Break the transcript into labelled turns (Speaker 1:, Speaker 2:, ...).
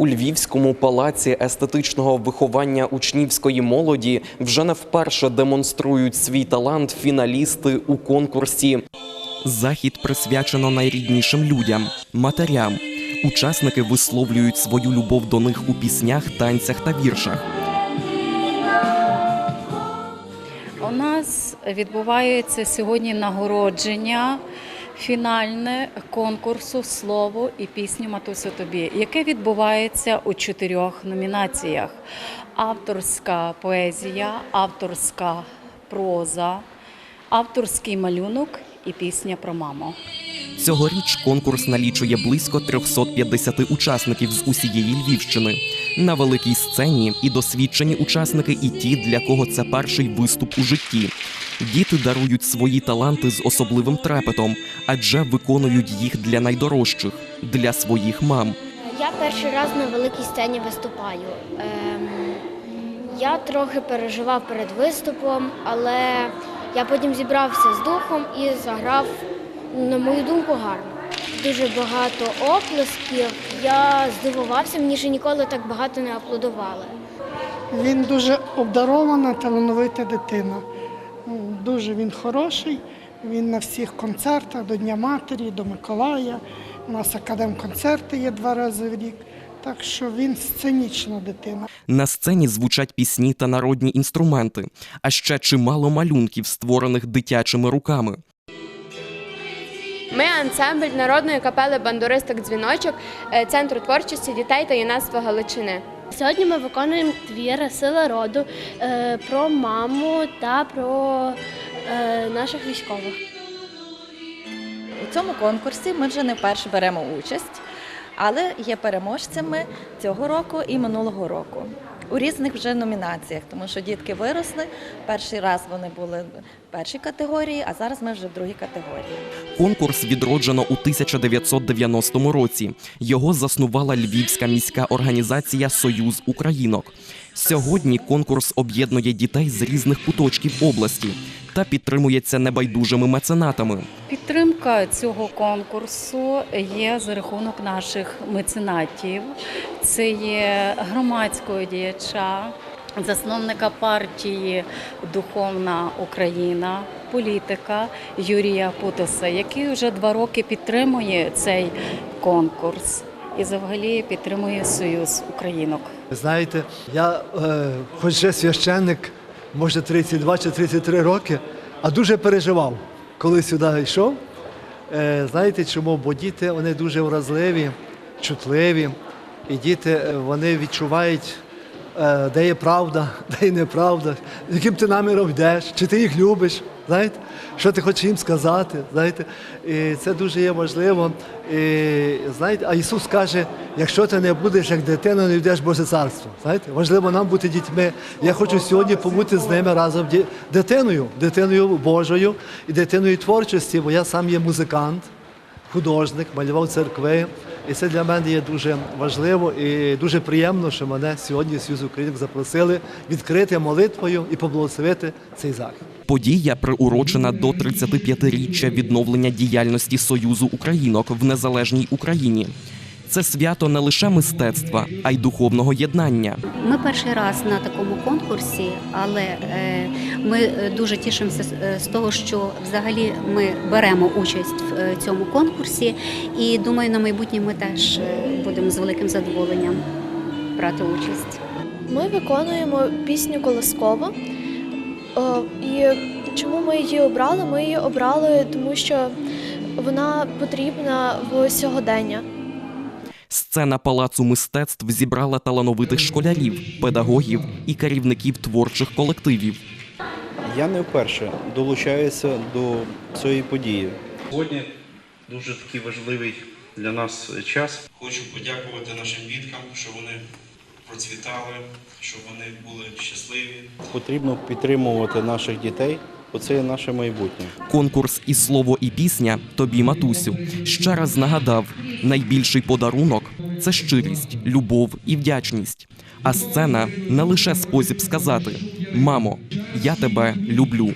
Speaker 1: У Львівському палаці естетичного виховання учнівської молоді вже не вперше демонструють свій талант фіналісти у конкурсі. Захід присвячено найріднішим людям матерям. Учасники висловлюють свою любов до них у піснях, танцях та віршах.
Speaker 2: У нас відбувається сьогодні нагородження фінальне конкурсу Слово і пісню Матусю тобі, яке відбувається у чотирьох номінаціях: авторська поезія, авторська проза, авторський малюнок і пісня про маму.
Speaker 1: Цьогоріч конкурс налічує близько 350 учасників з усієї Львівщини. На великій сцені і досвідчені учасники, і ті, для кого це перший виступ у житті. Діти дарують свої таланти з особливим трепетом, адже виконують їх для найдорожчих для своїх мам.
Speaker 3: Я перший раз на великій сцені виступаю. Ем, я трохи переживав перед виступом, але я потім зібрався з духом і заграв, на мою думку, гарно. Дуже багато оплесків. Я здивувався, мені ще ніколи так багато не аплодували.
Speaker 4: Він дуже обдарована, талановита дитина. Ну, Дуже він хороший. Він на всіх концертах до Дня Матері, до Миколая. У нас академ-концерти є два рази в рік. Так що він сценічна дитина.
Speaker 1: На сцені звучать пісні та народні інструменти, а ще чимало малюнків, створених дитячими руками.
Speaker 5: Ми ансамбль народної капели бандуристок дзвіночок е, Центру творчості дітей та юнацтва Галичини.
Speaker 3: Сьогодні ми виконуємо твір Сила роду е, про маму та про е, наших військових.
Speaker 6: У цьому конкурсі ми вже не вперше беремо участь, але є переможцями цього року і минулого року. У різних вже номінаціях, тому що дітки виросли. Перший раз вони були в першій категорії, а зараз ми вже в другій категорії.
Speaker 1: Конкурс відроджено у 1990 році. Його заснувала Львівська міська організація Союз Українок. Сьогодні конкурс об'єднує дітей з різних куточків області та підтримується небайдужими меценатами.
Speaker 2: Підтримка цього конкурсу є за рахунок наших меценатів. Це є громадського діяча, засновника партії Духовна Україна, політика Юрія Путоса, який вже два роки підтримує цей конкурс і взагалі підтримує Союз Українок.
Speaker 7: Знаєте, я е, хоч вже священник, може 32 чи 33 роки, а дуже переживав, коли сюди йшов. Е, знаєте чому? Бо діти вони дуже вразливі, чутливі, і діти е, вони відчувають, де є правда, де є неправда, яким ти наміром йдеш, чи ти їх любиш, знаєте, що ти хочеш їм сказати. Знаєте, і це дуже є важливо. І, знаєте, а Ісус каже, якщо ти не будеш як дитина, не йдеш в Боже царство. Знаєте, важливо нам бути дітьми. Я хочу сьогодні побути з ними разом дитиною, дитиною Божою і дитиною творчості, бо я сам є музикант художник, малював церкви. І це для мене є дуже важливо і дуже приємно, що мене сьогодні Союз Українок запросили відкрити молитвою і поблагословити цей захід.
Speaker 1: Подія приурочена до 35-річчя відновлення діяльності Союзу Українок в незалежній Україні. Це свято не лише мистецтва, а й духовного єднання.
Speaker 8: Ми перший раз на такому конкурсі, але е, ми е, дуже тішимося з- е, того, що взагалі ми беремо участь в цьому конкурсі, і думаю, на майбутнє ми теж будемо з великим задоволенням брати участь.
Speaker 9: Ми виконуємо пісню Колоскова. І чому ми її обрали? Ми її обрали, тому що вона потрібна в сьогодення.
Speaker 1: Сцена палацу мистецтв зібрала талановитих школярів, педагогів і керівників творчих колективів.
Speaker 10: Я не вперше долучаюся до цієї події.
Speaker 11: Сьогодні дуже такий важливий для нас час. Хочу подякувати нашим діткам, що вони процвітали, щоб вони були щасливі.
Speaker 10: Потрібно підтримувати наших дітей, бо це є наше майбутнє.
Speaker 1: Конкурс і слово, і пісня тобі, матусю. Ще раз нагадав: найбільший подарунок це щирість, любов і вдячність. А сцена не лише спосіб сказати: Мамо, я тебе люблю.